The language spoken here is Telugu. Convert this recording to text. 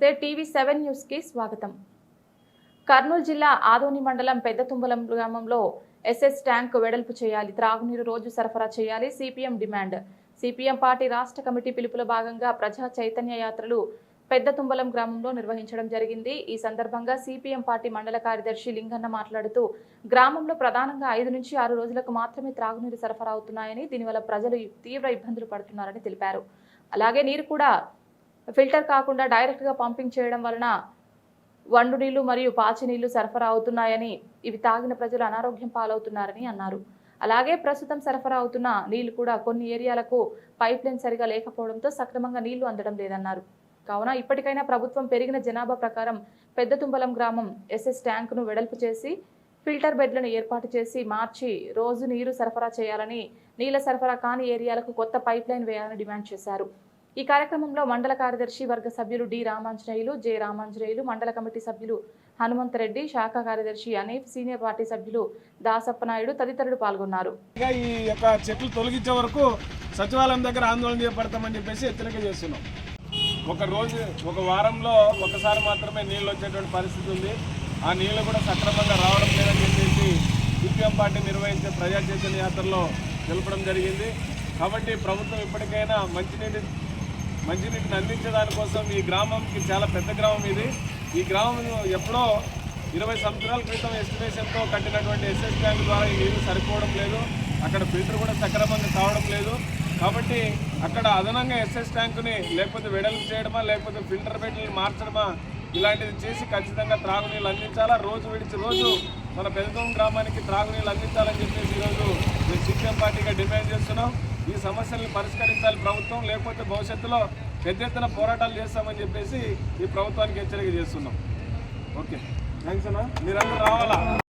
నమస్తే టీవీ సెవెన్ న్యూస్కి స్వాగతం. కర్నూలు జిల్లా ఆదోని మండలం పెద్దతుంబలం గ్రామంలో ఎస్ఎస్ ట్యాంక్ వెడల్పు చేయాలి త్రాగునీరు రోజు సరఫరా చేయాలి సిపిఎం డిమాండ్. సిపిఎం పార్టీ రాష్ట్ర కమిటీ పిలుపులో భాగంగా ప్రజా చైతన్య యాత్రలు పెద్దతుంబలం గ్రామంలో నిర్వహించడం జరిగింది. ఈ సందర్భంగా సిపిఎం పార్టీ మండల కార్యదర్శి లింగన్న మాట్లాడుతూ గ్రామంలో ప్రధానంగా ఐదు నుంచి ఆరు రోజులకు మాత్రమే త్రాగునీరు సరఫరా అవుతున్నాయని దీనివల్ల ప్రజలు తీవ్ర ఇబ్బందులు పడుతున్నారని తెలిపారు. అలాగే నీరు కూడా ఫిల్టర్ కాకుండా డైరెక్ట్గా పంపింగ్ చేయడం వలన వండు నీళ్ళు మరియు పాచి నీళ్ళు సరఫరా అవుతున్నాయని ఇవి తాగిన ప్రజలు అనారోగ్యం పాలవుతున్నారని అన్నారు. అలాగే ప్రస్తుతం సరఫరా అవుతున్న నీళ్ళు కూడా కొన్ని ఏరియాలకు పైప్ లైన్ సరిగా లేకపోవడంతో సక్రమంగా నీళ్ళు అందడం లేదన్నారు. కావున ఇప్పటికైనా ప్రభుత్వం పెరిగిన జనాభా ప్రకారం పెద్ద తుంబలం గ్రామం ఎస్ఎస్ ట్యాంకును వెడల్పు చేసి ఫిల్టర్ బెడ్లను ఏర్పాటు చేసి మార్చి రోజు నీరు సరఫరా చేయాలని నీళ్ళ సరఫరా కాని ఏరియాలకు కొత్త పైప్ లైన్ వేయాలని డిమాండ్ చేశారు. ఈ కార్యక్రమంలో మండల కార్యదర్శి వర్గ సభ్యులు డి రామాంజనేయులు జె రామాంజనేయులు మండల కమిటీ సభ్యులు హనుమంతరెడ్డి శాఖ కార్యదర్శి అనేఫ్ సీనియర్ పార్టీ సభ్యులు దాసప్పనాయుడు తదితరులు పాల్గొన్నారు. ఈ యొక్క చెట్లు తొలగించే వరకు సచివాలయం దగ్గర ఆందోళన చేపడతామని చెప్పేసి హెచ్చరిక చేస్తున్నాం. ఒక రోజు ఒక వారంలో ఒకసారి మాత్రమే నీళ్ళు వచ్చేటువంటి పరిస్థితి ఉంది. ఆ నీళ్ళు కూడా సక్రమంగా రావడం లేదని చెప్పేసి సిపిఎం పార్టీ నిర్వహించే ప్రజా చైతన్య యాత్రలో తెలపడం జరిగింది. కాబట్టి ప్రభుత్వం ఇప్పటికైనా మంచినీటి మంచినీటిని అందించే దానికోసం ఈ గ్రామంకి చాలా పెద్ద గ్రామం ఇది. ఈ గ్రామం ఎప్పుడో ఇరవై సంవత్సరాల క్రితం ఎస్టిమేషన్తో కట్టినటువంటి ఎస్ఎస్ ట్యాంక్ ద్వారా ఈ సరిపోవడం లేదు. అక్కడ ఫిల్టర్ కూడా సక్రమంగా కావడం లేదు. కాబట్టి అక్కడ అదనంగా ఎస్ఎస్ ట్యాంకుని లేకపోతే వెడల్పు చేయడమా లేకపోతే ఫిల్టర్ బెడ్లు మార్చడమా ఇలాంటిది చేసి ఖచ్చితంగా త్రాగునీళ్ళు అందించాలా? రోజు విడిచి రోజు మన పెదతం గ్రామానికి త్రాగునీళ్ళు అందించాలని చెప్పేసి ఈరోజు మేము సిపిఎం పార్టీగా డిమాండ్ చేస్తున్నాం. ఈ సమస్యలను పరిష్కరించాలి ప్రభుత్వం లేకపోతే భవిష్యత్తులో పెద్ద ఎత్తున పోరాటాలు చేస్తామని చెప్పేసి ఈ ప్రభుత్వానికి హెచ్చరిక చేస్తున్నాం. ఓకే. థ్యాంక్స్ అన్న. మీరందరూ రావాలా?